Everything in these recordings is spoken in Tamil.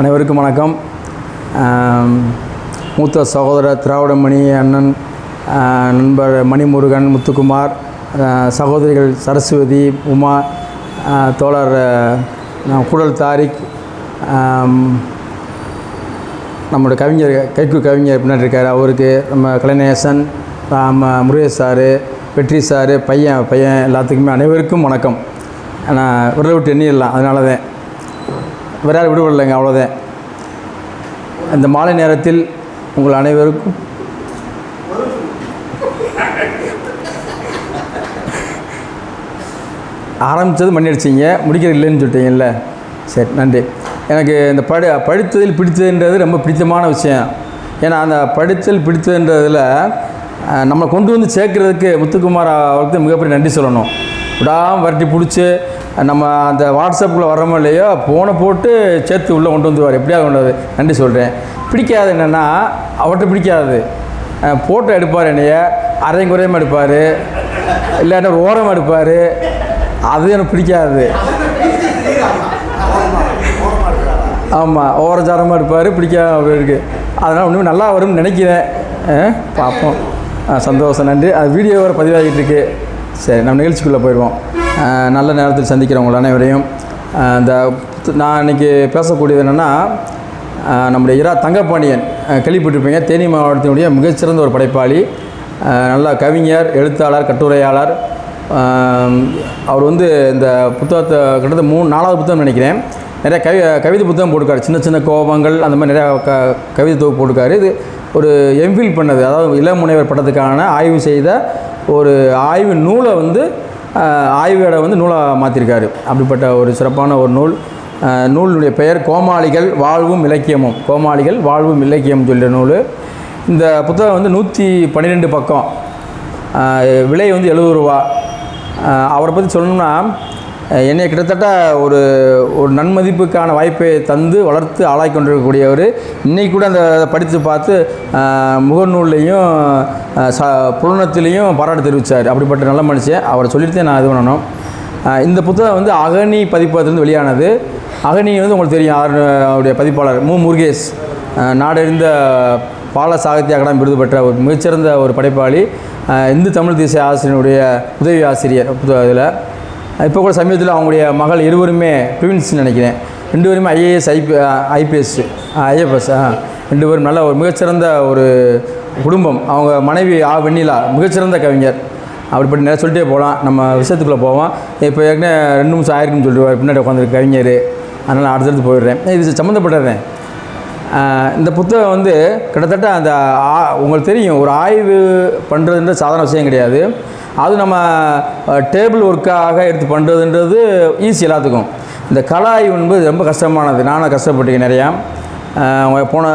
அனைவருக்கும் வணக்கம். மூத்த சகோதரர் திராவிடமணி அண்ணன் நண்பர் மணிமுருகன் முத்துக்குமார் சகோதரிகள் சரஸ்வதி உமா தோழர் குடல் தாரிக் நம்மளோட கவிஞர் கைக்கு கவிஞர் பின்னாடி இருக்கார். அவருக்கு நம்ம கலைநேசன் நம்ம முருகேஷ் சாரு வெற்றி சாரு பையன் பையன் எல்லாத்துக்குமே அனைவருக்கும் வணக்கம். ஆனால் விரல விட்டு எண்ணிடலாம் அதனால தான் வேறு யாரும் விடுவில்லைங்க அவ்வளோதான் இந்த மாலை நேரத்தில் உங்கள் அனைவருக்கும் ஆரம்பித்தது மணி அடிச்சிங்க முடிக்கிறது இல்லைன்னு சொல்லிட்டீங்கல்ல? சரி நன்றி. எனக்கு இந்த படு படித்ததில் பிடித்ததுன்றது ரொம்ப பிடித்தமான விஷயம். ஏன்னா அந்த படித்தல் பிடித்ததுன்றதில் நம்மளை கொண்டு வந்து சேர்க்கறதுக்கு முத்துக்குமார் அவருக்கு மிகப்பெரிய நன்றி சொல்லணும். விடாமல் வரட்டி பிடிச்சி நம்ம அந்த வாட்ஸ்அப்பில் வர்றோமோ இல்லையோ ஃபோனை போட்டு சேர்த்து உள்ளே கொண்டு வந்துடுவார் எப்படியாவது கொண்டு வந்து நன்றி சொல்கிறேன் பிடிக்காது என்னென்னா அவர்கிட்ட பிடிக்காது. ஃபோட்டோ எடுப்பார் என்னைய அரையும் குறையமாக எடுப்பார். இல்லாட்டி ஓரம் ஓரமாக எடுப்பார். அது எனக்கு பிடிக்காது. ஆமாம் ஓரச்சாரமாக எடுப்பார் பிடிக்காம அப்படி அதனால் ஒன்றுமே நல்லா வரும்னு நினைக்கிறேன். ஆ, பார்ப்போம். சந்தோஷம் நன்றி. அது வீடியோ வர பதிவாகிட்டு இருக்குது சரி நம்ம நிகழ்ச்சிக்குள்ளே போயிடுவோம். நல்ல நேரத்தில் சந்திக்கிறவங்கள உங்கள் அனைவரையும். இந்த நான் இன்றைக்கி பேசக்கூடியது என்னென்னா நம்முடைய இரா தங்கப்பாண்டியன் கேள்விப்பட்டிருப்பீங்க. தேனி மாவட்டத்தினுடைய மிகச்சிறந்த ஒரு படைப்பாளி நல்ல கவிஞர் எழுத்தாளர் கட்டுரையாளர். அவர் வந்து இந்த புத்தகத்தை கிட்டத்தட்ட மூணு நாலாவது புத்தகம் நினைக்கிறேன். நிறைய கவி கவிதை புத்தகம் போட்டிருக்காரு. சின்ன சின்ன கோபங்கள் அந்த மாதிரி நிறையா க கவிதை தொகுப்பு போட்டிருக்காரு. இது ஒரு எம்ஃபில் பண்ணது. அதாவது இளமுனைவர் படத்துக்கான ஆய்வு செய்த ஒரு ஆய்வு நூலை வந்து ஆய்வேடை வந்து நூலாக மாற்றிருக்காரு அப்படிப்பட்ட ஒரு சிறப்பான ஒரு நூல். நூலினுடைய பெயர் கோமாளிகள் வாழ்வும் இலக்கியமும். கோமாளிகள் வாழ்வும் இலக்கியம் சொல்லிய நூல். இந்த புத்தகம் வந்து நூற்றி பன்னிரெண்டு பக்கம். விலை வந்து எழுபது ரூபா. அவரை பற்றி சொல்லணும்னா என்னை கிட்டத்தட்ட ஒரு ஒரு நன்மதிப்புக்கான வாய்ப்பை தந்து வளர்த்து ஆளாக்கி கொண்டிருக்கக்கூடியவர். இன்றைக்கி கூட அந்த அதை படித்து பார்த்து முகநூல்லையும் ச புலனத்திலையும் பாராட்டு தெரிவித்தார் அப்படிப்பட்ட நல்ல மனுஷன். அவரை சொல்லிட்டு நான் இது பண்ணணும். இந்த புத்தகம் வந்து அகனி பதிப்பகத்திலிருந்து வெளியானது. அகனி வந்து உங்களுக்கு தெரியும் அவர் அவருடைய பதிப்பாளர் மு. முருகேஷ். நாடறிந்த பால சாகித்ய அகாடமி விருது பெற்ற ஒரு மிகச்சிறந்த ஒரு படைப்பாளி. இந்து தமிழ் தேசிய ஆசிரியனுடைய உதவி ஆசிரியர் இதில் இப்போ கூட சமீபத்தில் அவங்களுடைய மகள் இருவருமே ட்வின்ஸ் நினைக்கிறேன். ரெண்டு பேருமே ஐஏஎஸ் ஐபி ஐபிஎஸ் ஐஎஃப்எஸ் ரெண்டு பேரும் நல்ல ஒரு மிகச்சிறந்த ஒரு குடும்பம். அவங்க மனைவி ஆ வெண்ணிலா மிகச்சிறந்த கவிஞர். அப்படிப்பட்ட நிறைய சொல்லிட்டே போகலாம். நம்ம விஷயத்துக்குள்ளே போவோம். இப்போ ஏற்கனவே ரெண்டு நிமிஷம் ஆயிருக்குன்னு சொல்லிட்டு பின்னாடி உட்காந்துருக்கு கவிஞர். அதனால் அடுத்தடுத்து போயிடுறேன். இது சம்மந்தப்பட்டதேன் இந்த புத்தகம் வந்து கிட்டத்தட்ட அந்த ஆ- உங்களுக்கு தெரியும். ஒரு ஆய்வு பண்ணுறதுன்றது சாதாரண விஷயம் கிடையாது. அது நம்ம டேபிள் ஒர்க்காக எடுத்து பண்ணுறதுன்றது ஈஸி எல்லாத்துக்கும். இந்த கல ஆய்வு என்பது ரொம்ப கஷ்டமானது. நானும் கஷ்டப்பட்டிருக்கேன் நிறையா. அவங்க போன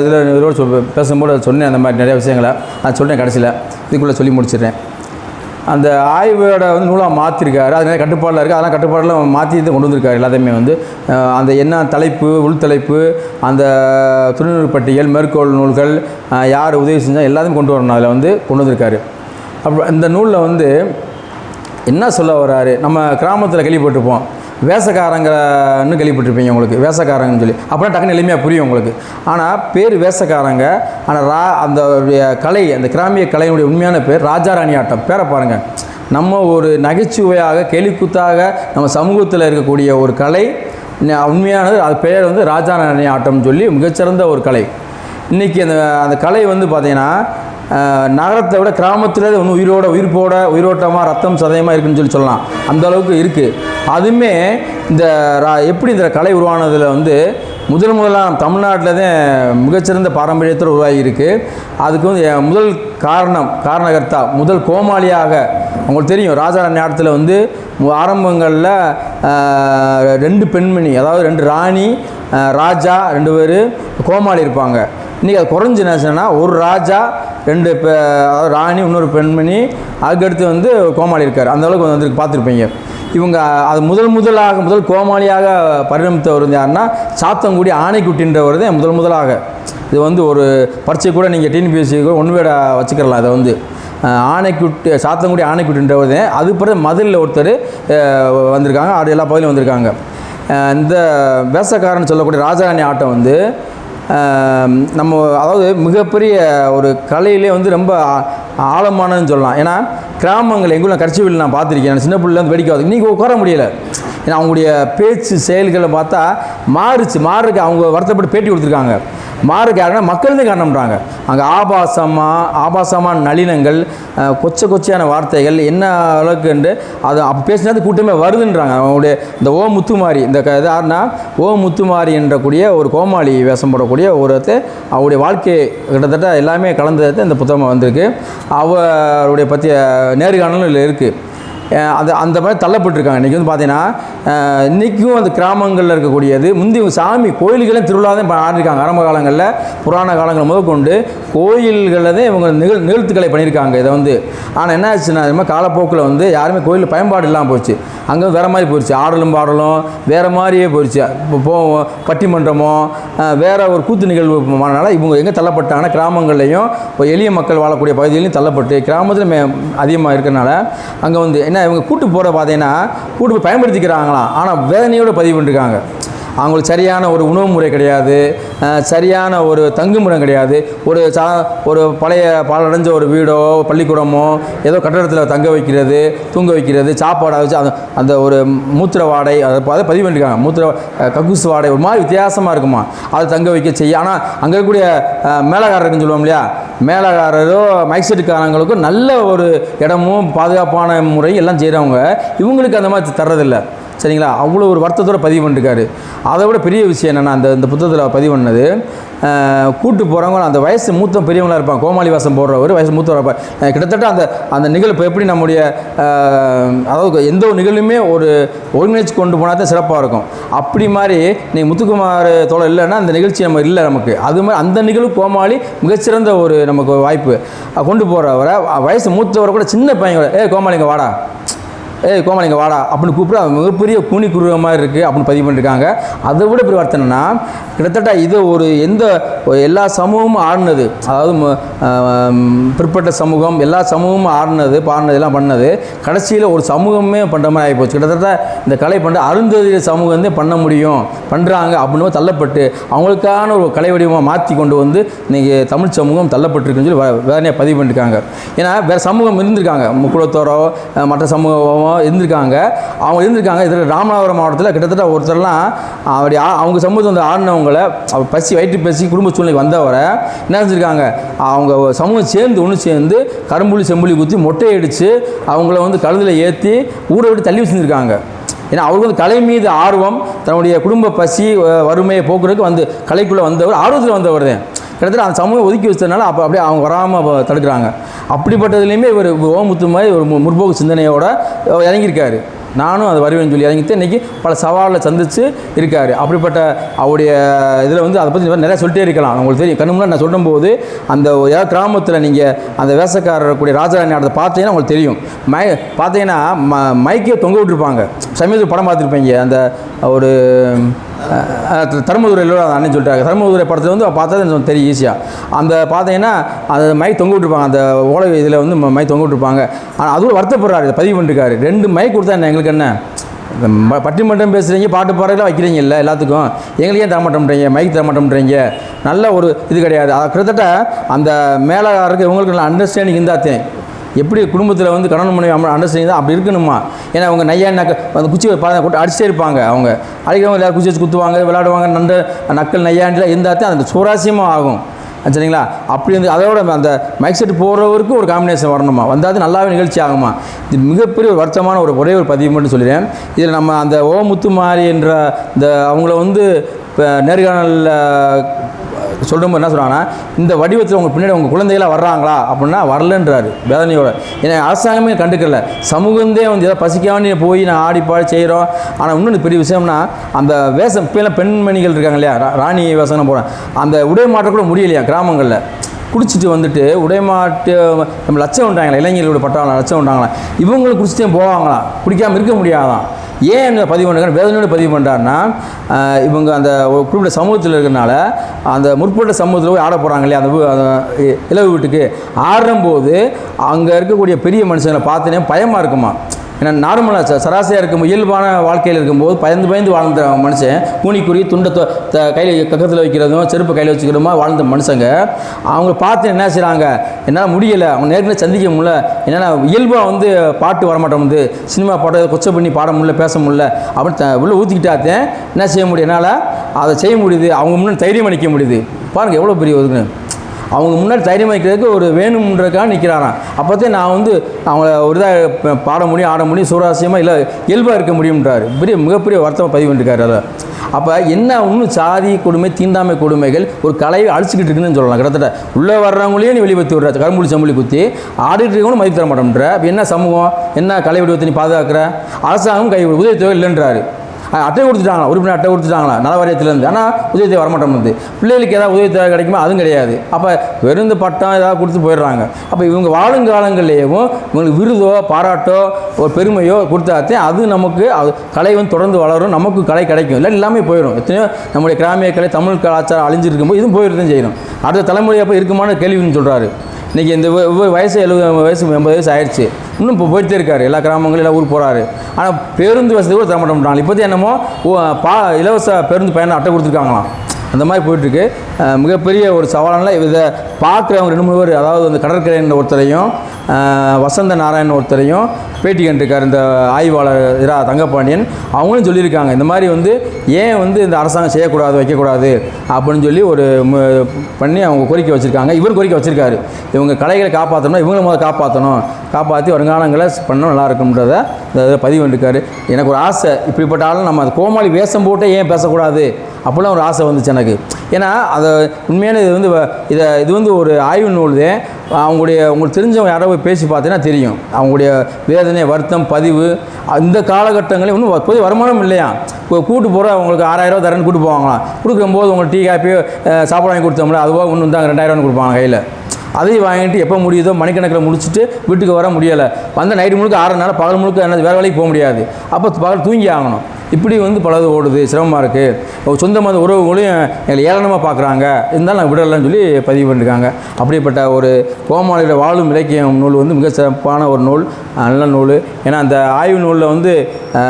இதில் இதோடு சொல் பேசும்போது அது சொன்னேன் அந்த மாதிரி நிறைய விஷயங்களை. நான் சொன்னேன் கடைசியில். இதுக்குள்ளே சொல்லி முடிச்சிடுறேன். அந்த ஆய்வோட வந்து நூலாக மாற்றிருக்காரு அது நிறைய கட்டுப்பாடில் இருக்குது அதெல்லாம் கட்டுப்பாடெல்லாம் மாற்றி தான் கொண்டு வந்திருக்காரு எல்லாத்தையுமே வந்து. அந்த என்ன தலைப்பு உள்தலைப்பு அந்த துணிநூல் பட்டியல் மேற்கோள் நூல்கள் யார் உதவி செஞ்சால் எல்லாத்தையும் கொண்டு வரணும். அதில் வந்து கொண்டு வந்திருக்காரு. அப்போ இந்த நூலில் வந்து என்ன சொல்ல வர்றாரு நம்ம கிராமத்தில் கேள்விப்பட்டிருப்போம். வேசக்காரங்கன்னு கேள்விப்பட்டிருப்பீங்க உங்களுக்கு. வேசக்காரங்கன்னு சொல்லி. அப்படின்னா டக்குன்னு எளிமையாக புரியும் உங்களுக்கு. ஆனால் பேர் வேசக்காரங்க ஆனால் ரா அந்த கலை அந்த கிராமிய கலையினுடைய உண்மையான பேர் ராஜாராணி ஆட்டம் பேரை பாருங்கள் நம்ம ஒரு நகைச்சுவையாக கேலிக்குத்தாக நம்ம சமூகத்தில் இருக்கக்கூடிய ஒரு கலை உண்மையானது அது பெயர் வந்து ராஜாராணி ஆட்டம்னு சொல்லி மிகச்சிறந்த ஒரு கலை. இன்றைக்கி அந்த அந்த கலை வந்து பார்த்திங்கன்னா நகரத்தை விட கிராமத்தில் ஒன்று உயிரோட உயிர்ப்போட உயிரோட்டமாக ரத்தம் சதயமாக இருக்குன்னு சொல்லி சொல்லலாம். அந்த அளவுக்கு இருக்குது அதுவுமே இந்த ரா- எப்படி இந்த கலை உருவானதில் வந்து முதல் முதலாக தமிழ்நாட்டில் தான் மிகச்சிறந்த பாரம்பரியத்தில் உருவாகியிருக்கு. அதுக்கு வந்து முதல் காரணம் காரணகர்த்தா முதல் கோமாளியாக உங்களுக்கு தெரியும். ராஜா நேரத்தில் வந்து ஆரம்பங்களில் ரெண்டு பெண்மணி அதாவது ரெண்டு ராணி ராஜா ரெண்டு பேர் கோமாளி இருப்பாங்க. இன்றைக்கி அது குறைஞ்ச நேசம்னா ஒரு ராஜா ரெண்டு அதாவது ராணி இன்னொரு பெண்மணி அதுக்கடுத்து வந்து கோமாளி இருக்கார். அந்த அளவுக்கு வந்து பார்த்துருப்பீங்க. இவங்க அது முதல் முதலாக முதல் கோமாளியாக பரிணமித்தவர் வந்து யாருன்னா சாத்தங்குடி ஆணைக்குட்டின்றவர் தான் முதல் முதலாக. இது வந்து ஒரு பரீட்சை கூட நீங்கள் டிஎன்பிஎஸ்சி கூட ஒன்று விட வச்சுக்கலாம் அதை வந்து. அஹ், ஆணைக்குட்டி சாத்தங்குடி ஆணைக்குட்டின்றவர் தான். அது பிறகு மதுரையில் ஒருத்தர் வந்திருக்காங்க. அது எல்லா பகுதியிலும் வந்திருக்காங்க. இந்த வேசக்காரன் சொல்லக்கூடிய ராஜராணி ஆட்டம் வந்து நம்ம அதாவது மிகப்பெரிய ஒரு கலையிலே வந்து ரொம்ப ஆழமானன்னு ஆழமானதுன்னு சொல்லலாம். ஏன்னா கிராமங்கள் எங்கூரில் கட்சிவில் நான் பார்த்துருக்கேன். சின்ன பிள்ளைலேருந்து வந்து வேடிக்கை பார்த்து இன்றைக்கி உட்கார முடியல. ஏன்னா அவங்களுடைய பேச்சு செயல்களை பார்த்தா மாறுச்சு. மாறுக்கு அவங்க வருத்தப்பட்டு பேட்டி கொடுத்துருக்காங்க. மாறுக்கு யாருன்னா மக்கள் தான் காரணம்ன்றாங்க. அங்கே ஆபாசமாக ஆபாசமான நளினங்கள் கொச்ச கொச்சை கொச்சையான வார்த்தைகள் என்ன அளவுக்குண்டு அது அப்போ பேசினது கூட்டமே வருதுன்றாங்க. அவங்களுடைய இந்த ஓ முத்துமாரி இந்த க இது யாருன்னா ஓ முத்துமாரி என்றக்கூடிய ஒரு கோமாளி வேஷம் போடக்கூடிய ஒருத்தர் அவருடைய வாழ்க்கை கிட்டத்தட்ட எல்லாமே கலந்தது இந்த புத்தகம் வந்திருக்கு. அவருடைய பற்றிய நேர்காணலும் இதில் இருக்குது அது அந்த மாதிரி தள்ளப்பட்டிருக்காங்க. இன்றைக்கி வந்து பார்த்தீங்கன்னா இன்றைக்கும் அந்த கிராமங்களில் இருக்கக்கூடியது முந்தி சாமி கோயில்களும் திருவிழா தான் இப்போ ஆடிருக்காங்க ஆரம்ப காலங்களில் புராண காலங்கள் முதற்கொண்டு கோயில்களில் தான் இவங்க நிகழ் நிகழ்த்துக்களை பண்ணியிருக்காங்க இதை வந்து. ஆனால் என்ன ஆச்சுன்னா இது மாதிரி காலப்போக்கில் வந்து யாருமே கோயில் பயன்பாடு இல்லாமல் போச்சு. அங்கே வேறு மாதிரி போயிடுச்சு ஆடலும் பாடலும் வேறு மாதிரியே போயிடுச்சு இப்போ பட்டிமன்றமோ வேறு ஒரு கூத்து நிகழ்வு ஆனனால இவங்க எங்கே தள்ளப்பட்டாங்கன்னா கிராமங்கள்லையும் இப்போ எளிய மக்கள் வாழக்கூடிய பகுதிகளையும் தள்ளப்பட்டு கிராமத்தில் மே அதிகமாக இருக்கிறனால அங்கே வந்து என்ன இவங்க கூட்டு போகிற பார்த்தீங்கன்னா கூட்டு போய் பயன்படுத்திக்கிறாங்களாம். ஆனால் வேதனையோடு பதிவு பண்ணிருக்காங்க. அவங்களுக்கு சரியான ஒரு உணவு முறை கிடையாது. சரியான ஒரு தங்குமிடம் கிடையாது. ஒரு சா ஒரு பழைய பாலடைஞ்ச ஒரு வீடோ பள்ளிக்கூடமோ ஏதோ கட்டடத்தில் தங்க வைக்கிறது தூங்க வைக்கிறது சாப்பாடாக வச்சு அந்த அந்த ஒரு மூத்திர வாடை அதை அதை பதிவு பண்ணியிருக்காங்க மூத்திர அஹ் கக்கூசு வாடை ஒரு மாதிரி வித்தியாசமாக இருக்குமா? அதை தங்க வைக்க செய்ய ஆனால் அங்கே இருக்கக்கூடிய அஹ், மேலக்காரருக்குன்னு சொல்லுவோம் இல்லையா? மேலக்காரரோ மைக்செட்டுக்காரங்களுக்கும் நல்ல ஒரு இடமும் பாதுகாப்பான முறை எல்லாம் செய்கிறவங்க இவங்களுக்கு அந்த மாதிரி தர்றதில்ல. சரிங்களா? அவ்வளோ ஒரு வருத்தத்தோட பதிவு பண்ணிருக்காரு. அதை விட பெரிய விஷயம் என்னென்னா அந்த இந்த புத்தகத்தில் பதிவு பண்ணது கூட்டு போகிறவங்க அந்த வயசு மூத்த பெரியவங்களா இருப்பான் கோமாளி வாசம் போடுறவர் வயசு மூத்தவர் இருப்பார். கிட்டத்தட்ட அந்த அந்த நிகழ்வு எப்படி நம்முடைய அதாவது எந்த ஒரு நிகழ்வுமே ஒரு ஒருங்கிணைச்சு கொண்டு போனால் தான் சிறப்பாக இருக்கும். அப்படி மாதிரி நீங்கள் முத்துக்குமார் தோழர் இல்லைன்னா அந்த நிகழ்ச்சி நம்ம இல்லை நமக்கு. அது மாதிரி அந்த நிகழ்வு கோமாளி மிகச்சிறந்த ஒரு நமக்கு வாய்ப்பு. கொண்டு போகிறவரை வயசு மூத்தவரை கூட சின்ன பையன் கூட, ஏ கோமாளிங்க வாடா. ஏய் கோமாளிங்க வாடா. அப்படின்னு கூப்பிட்டு மிகப்பெரிய கூனி குருவ மாதிரி இருக்குது அப்படின்னு பதிவு பண்ணியிருக்காங்க அதை விட பெரிய வார்த்தை கிட்டத்தட்ட இது ஒரு எந்த எல்லா சமூகமும் ஆடினது. அதாவது ம- பிற்பட்ட சமூகம் எல்லா சமூகமும் ஆடினது பாடினது எல்லாம் பண்ணது. கடைசியில் ஒரு சமூகமே பண்ணுற மாதிரி ஆகிப்போச்சு. கிட்டத்தட்ட இந்த கலை பண்ணுற அருந்ததிய சமூகம் தான் பண்ண முடியும் பண்ணுறாங்க அப்படின்னு தள்ளப்பட்டு அவங்களுக்கான ஒரு கலை வடிவமாக மாற்றி கொண்டு வந்து இன்றைக்கி தமிழ் சமூகம் தள்ளப்பட்டிருக்குன்னு சொல்லி வேதனையாக பதிவு பண்ணியிருக்காங்க ஏன்னா வேறு சமூகம் இருந்திருக்காங்க. முக்குளத்தோரோ மற்ற சமூகம் இருந்திருக்காங்க. அவங்க இருந்திருக்காங்க. இதில் ராமநாதபுரம் மாவட்டத்தில் கிட்டத்தட்ட ஒருத்தர்லாம் அப்படி அவங்க சமூகத்தை வந்து ஆடினவங்களை பசி வயிற்று பசி குடும்ப சூழ்நிலை வந்தவரை என்ன செஞ்சுருக்காங்க? அவங்க சமூகம் சேர்ந்து ஒன்று சேர்ந்து கரும்புலி செம்புலி குத்தி மொட்டை அடித்து அவங்கள வந்து கழுதில் ஏற்றி ஊரை விட்டு தள்ளி வச்சுருக்காங்க ஏன்னா அவருக்கு வந்து கலை மீது ஆர்வம் தன்னுடைய குடும்ப பசி வறுமையை போக்குறதுக்கு வந்து கலைக்குள்ளே வந்தவர் ஆர்வத்தில் வந்தவர் தான். கிட்டத்தட்ட அந்த சமூகம் ஒதுக்கி வச்சதுனால அப்போ அப்படியே அவங்க வராமல் தடுக்கிறாங்க. அப்படிப்பட்டதுலேயுமே இவர் ஓமுத்து மாதிரி ஒரு முற்போக்கு சிந்தனையோட இறங்கியிருக்காரு. நானும் அது வருவேன்னு சொல்லி இறங்கிட்டு இன்றைக்கி பல சவாலை சந்தித்து இருக்கார். அப்படிப்பட்ட அவருடைய இதில் வந்து அதை பற்றி நிறையா சொல்லிட்டே இருக்கலாம். உங்களுக்கு தெரியும். கண்ணு முன்னாடி நான் சொல்லும்போது அந்த ஒரு ஏதாவது கிராமத்தில் நீங்கள் அந்த வேசக்காரர் கூடிய ராஜராணி ஆடத்தை பார்த்தீங்கன்னா உங்களுக்கு தெரியும். மை பார்த்தீங்கன்னா ம மைக்கே தொங்க விட்டுருப்பாங்க. சமீபத்தில் படம் பார்த்துருப்பீங்க. அந்த ஒரு தர்மதுரையில் அந்த அண்ணன் சொல்லிட்டாங்க தர்மதுரை படத்தில் வந்து பார்த்தா எனக்கு தெரியும் ஈஸியாக அந்த பார்த்தீங்கன்னா அந்த மைக் தொங்க விட்டுருப்பாங்க. அந்த ஓலை இதில் வந்து மை மைக் தொங்க விட்டுருப்பாங்க. ஆனால் அதுவும் வருத்தப்படுறாரு. பதிவு பண்ணிருக்காரு. ரெண்டு மைக் கொடுத்தா என்ன எங்களுக்கு என்ன? பட்டிமன்றம் பேசுகிறீங்க பாட்டு பாடலாம் வைக்கிறீங்க இல்லை எல்லாத்துக்கும். எங்களுக்கு ஏன் தரமாட்டோம்ன்றீங்க மைக் தரமாட்டோம்ன்றீங்க நல்ல ஒரு இது கிடையாது. அது கிட்டத்தட்ட அந்த மேலாளருக்கு இவங்களுக்கு நல்ல அண்டர்ஸ்டாண்டிங் இருந்தாத்தேன் எப்படி குடும்பத்தில் வந்து கணவன் மனைவி அண்டர்ஸ்டாண்டிங் தான் அப்படி இருக்கணுமா? ஏன்னா அவங்க நையா நக்க அந்த குச்சி பா கொண்டு அடிச்சே இருப்பாங்க அவங்க. அடிக்கிறவங்க எல்லாரும் குச்சி வச்சு குத்துவாங்க விளையாடுவாங்க நண்ட நக்கல் நையாண்டில் இருந்தால் தான் அந்த சுவாரஸ்யமாக ஆகும். சரிங்களா? அப்படி வந்து அதோட அந்த மைக் செட் போடுறவருக்கும் ஒரு காம்பினேஷன் வரணுமா? வந்தால் அது நல்லாவே நிகழ்ச்சி ஆகுமா? இது மிகப்பெரிய ஒரு வருத்தமான ஒரு ஒரே ஒரு பதிவு மட்டும் சொல்லிடுறேன். இதில் நம்ம அந்த ஓ முத்துமாரி என்ற இந்த அவங்கள வந்து இப்போ நேர்காணலில் சொல்லும்போது என்ன சொல்கிறாங்கன்னா இந்த வடிவத்தில் உங்கள் பின்னாடி உங்கள் குழந்தைகளாக வர்றாங்களா? அப்படின்னா வரலன்றாரு வேதனையோட. ஏன்னா அரசாங்கமே கண்டுக்கல. சமூகந்தே வந்து ஏதாவது பசிக்காமல் போய் நான் ஆடி பாடி செய்கிறோம் ஆனால் இன்னொன்று பெரிய விஷயம்னா அந்த வேஷம் இப்போலாம் பெண்மணிகள் இருக்காங்க இல்லையா? ரா- ராணி வேஷம்னு போகிறேன் அந்த உடை மாற்ற கூட முடியலையா கிராமங்களில்? குடிச்சிட்டு வந்துட்டு உடைமாட்டு நம்ம லட்சம் உண்டாங்களா? இளைஞர்களோட பட்டாளம் லட்சம் உண்டாங்களா? இவங்களும் குடிச்சிட்டே போவாங்களாம் குடிக்காமல் இருக்க முடியாதான். ஏன் இந்த பதிவு பண்ணுறாங்க வேதனையோடு பதிவு பண்ணுறாருன்னா இவங்க அந்த ஒரு குறிப்பிட்ட சமூகத்தில் இருக்கிறனால அந்த முற்பட்ட சமூகத்தில் போய் ஆட போகிறாங்க இல்லையா? அந்த இளவு இ- வீட்டுக்கு. ஆடும்போது அங்கே இருக்கக்கூடிய பெரிய மனுஷங்களை பார்த்தனே பயமாக இருக்குமா? ஏன்னா நார்மலாக சராசரியாக இருக்கும் இயல்பான வாழ்க்கையில் இருக்கும்போது பயந்து பயந்து வாழ்ந்த மனுஷன் கூனிக்குறி துண்டை கையில் கக்கத்தில் வைக்கிறதும் செருப்பு கையில் வச்சுக்கிறதுமா வாழ்ந்த மனுஷங்க. அவங்க பார்த்து என்ன செய்கிறாங்க என்னால் முடியலை. அவங்க நேர்களை சந்திக்க முடியல. என்னென்னா இயல்பாக வந்து பாட்டு வரமாட்டோம் வந்து சினிமா பாட்டு கொச்சை பண்ணி பாட முடியல பேச முடியல அப்படின்னு உள்ளே ஊற்றிக்கிட்டாத்தேன் என்ன செய்ய முடியும்? என்னால்? அதை செய்ய முடியுது. அவங்க முன்னாடி தைரியம் அளிக்க முடியுது. பாருங்கள் எவ்வளோ பெரிய ஒதுக்குன்னு அவங்க முன்னாடி தைரியம் வைக்கிறதுக்கு ஒரு வேணும்ன்றக்காக நிற்கிறாராம் அப்போதான் நான் வந்து அவங்கள ஒரு இதாக பாட முடியும் ஆட முடியும் சூராசியமாக இல்லை இயல்பாக இருக்க முடியும்ன்றாரு. பெரிய மிகப்பெரிய வருத்தமாக பதிவு பண்ணிருக்காரு அதை. அப்போ என்ன இன்னும் சாதி கொடுமை தீண்டாமை கொடுமைகள் ஒரு கலையை அழிச்சிக்கிட்டு இருக்குன்னு சொல்லலாம். கிட்டத்தட்ட உள்ளே வர்றவங்களையும் நீ வெளிப்படுத்தி விடுற. கரும்புலி செம்புலி குத்தி ஆடிட்டு இருக்கவங்களும் மதிப்பு தர மாட்டோம்ன்ற. அப்போ என்ன சமூகம் என்ன கலை வடிவத்தை நீ பாதுகாக்கிற? அரசாங்கம் கை உதவித்தொகை இல்லைன்றாரு. அட்டை கொடுத்துட்டாங்களா உறுப்பினர் அட்டை கொடுத்துட்டாங்களா நல வாரியத்திலேருந்து. ஆனால் உதவித்தொகை வரமாட்டோம் பிள்ளைகளுக்கு ஏதாவது உதவித்தொகை கிடைக்குமா? அதுவும் கிடையாது. அப்போ வெறும் பட்டம் ஏதாவது கொடுத்து போயிடுறாங்க. அப்போ இவங்க வாழும் காலங்கள்லேயும் இவங்களுக்கு விருதோ பாராட்டோ ஒரு பெருமையோ கொடுத்தாத்தே அது நமக்கு அது கலை வந்து தொடர்ந்து வளரும். நமக்கு கலை கிடைக்கும். இல்லை எல்லாமே போயிடும். எத்தனையோ நம்முடைய கிராமிய கலை தமிழ் கலாச்சாரம் அழிஞ்சிருக்கும்போது இதுவும் போயிட்டு செய்யணும். அடுத்த தலைமுறை அப்போ இருக்குமான கேள்வின்னு சொல்கிறாரு இன்றைக்கி இந்த வயசு எழுபது வயசு எண்பது வயசு ஆயிடுச்சு. இன்னும் இப்போ போயிட்டே இருக்காரு. எல்லா கிராமங்களும் எல்லாம் ஊர் போகிறாரு ஆனால் பேருந்து வசதி கூட தர மாட்டேன்றாங்க என்னமோ பா இலவச பேருந்து பயணம் அட்டை கொடுத்துருக்காங்களாம். அந்த மாதிரி போயிட்டுருக்கு. மிகப்பெரிய ஒரு சவாலான இதை பார்க்குறவங்க ரெண்டு மூணு பேர் அதாவது அந்த கடற்கரைன்ற ஒருத்தரையும் வசந்த நாராயண் ஒருத்தரையும் பேட்டி கண்டிருக்கார். இந்த ஆய்வாளர் இரா தங்கப்பாண்டியன் அவங்களும் சொல்லியிருக்காங்க இந்த மாதிரி வந்து ஏன் வந்து இந்த அரசாங்கம் செய்யக்கூடாது வைக்கக்கூடாது அப்படின்னு சொல்லி ஒரு பண்ணி அவங்க கோரிக்கை வச்சுருக்காங்க. இவர் கோரிக்கை வச்சுருக்காரு. இவங்க கலைகளை காப்பாற்றணும் இவங்களை முதல்ல காப்பாற்றணும் காப்பாற்றி வருங்காலங்களில் பண்ணால் நல்லா இருக்கும்ன்றத இதில் பதிவு பண்ணிருக்காரு. எனக்கு ஒரு ஆசை இப்படிப்பட்ட ஆளும் நம்ம அந்த கோமாளி வேஷம் போட்டே ஏன் பேசக்கூடாது? அப்படிலாம் ஒரு ஆசை வந்துச்சு எனக்கு. ஏன்னா அதை உண்மையான இது வந்து வ- இதை இது வந்து ஒரு ஆய்வு நூல் அவங்களுடைய உங்களுக்கு தெரிஞ்சவங்க யாரோ போய் பேசி பார்த்தீங்கன்னா தெரியும். அவங்களுடைய வேதனை வருத்தம் பதிவு அந்த காலகட்டங்களில் இன்னும் பொது வருமானம் இல்லையா? இப்போ கூட்டு போகிற அவங்களுக்கு ஆறாயிரம் ரூபா தரேன்னு கூட்டு போவாங்களாம். கொடுக்கும்போது உங்களுக்கு டீ காப்பியோ சாப்பாடு வாங்கி கொடுத்தோம்ல அதுவாக இன்னும் தான் ரெண்டாயிரம் கொடுப்பாங்க கையில். அதையும் வாங்கிட்டு எப்போ முடியுதோ மணிக்கணக்கில் முடிச்சுட்டு வீட்டுக்கு வர முடியலை. வந்த நைட்டு முழுக்க ஆறனால பகல் முழுக்க என்ன வேறு வேலைக்கு போக முடியாது. அப்போ பகல் தூங்கி ஆகணும். இப்படி வந்து பலது ஓடுது சிரமமாக இருக்குது சொந்த உறவுகளையும் எங்களை ஏளனமாக பார்க்குறாங்க. இருந்தாலும் நான் விடலைன்னு சொல்லி பதிவு பண்ணியிருக்காங்க அப்படிப்பட்ட ஒரு கோமாளியோட வாழும் இலக்கியம் நூல் வந்து மிக சிறப்பான ஒரு நூல் நல்ல நூல். ஏன்னா அந்த ஆய்வு நூலில் வந்து அந்த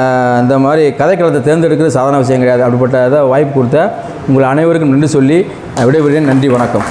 இந்த மாதிரி கதைக்களத்தை தேர்ந்தெடுக்கிறது சாதாரண விஷயம் கிடையாது. அப்படிப்பட்ட இதை வாய்ப்பு கொடுத்த உங்கள் அனைவருக்கும் நன்றி சொல்லி அஹ், விடைபெறுகிறேன். நன்றி வணக்கம்.